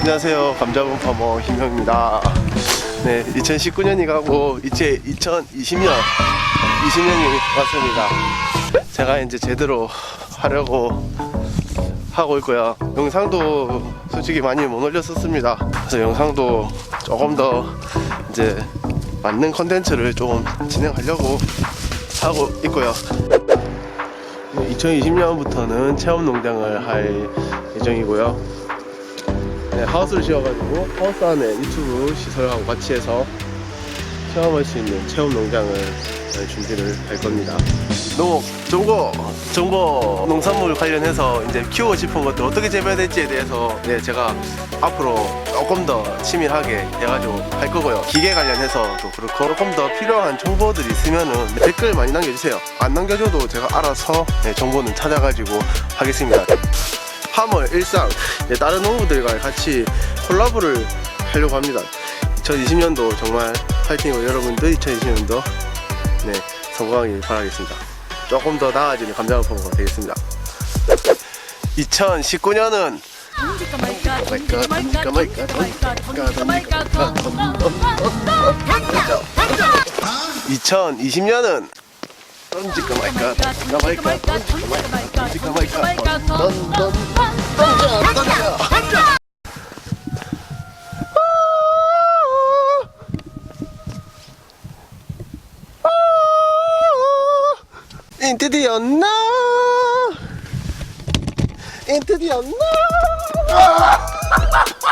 안녕하세요. 감자분 파머 김형입니다. 네, 2019년이 가고 이제 2020년 20년이 왔습니다. 제가 이제 제대로 하려고 하고 있고요. 영상도 솔직히 많이 못 올렸었습니다. 그래서 영상도 조금 더 이제 맞는 컨텐츠를 조금 진행하려고 하고 있고요. 2020년부터는 체험 농장을 할 예정이고요. 네, 하우스를 지어가지고 하우스 안에 유튜브 시설하고 같이 해서 체험할 수 있는 체험 농장을 네, 준비를 할 겁니다. 농업, 정보, 정보 농산물 관련해서 이제 키우고 싶은 것들 어떻게 재배해야 될지에 대해서 네, 제가 앞으로 조금 더 치밀하게 해가지고 할 거고요. 기계 관련해서 또 그렇고 조금 더 필요한 정보들이 있으면은 댓글 많이 남겨주세요. 안 남겨줘도 제가 알아서 네, 정보는 찾아가지고 하겠습니다. 파머 일상 네, 다른 농부들과 같이 콜라보를 하려고 합니다. 2020년도 정말 파이팅이고 여러분들 2020년도 네, 성공하길 바라겠습니다. 조금 더 나아지는 감자를 포가 되겠습니다. 2019년은 던질까 말까 던질까 말까 던질까 말까 던질까 말까 던져 2020년은 던질까 말까? 던질까 말까? 던질까 말까? 던질까 말까? 던던 던져 던져 인트디어 나? 인트디어 나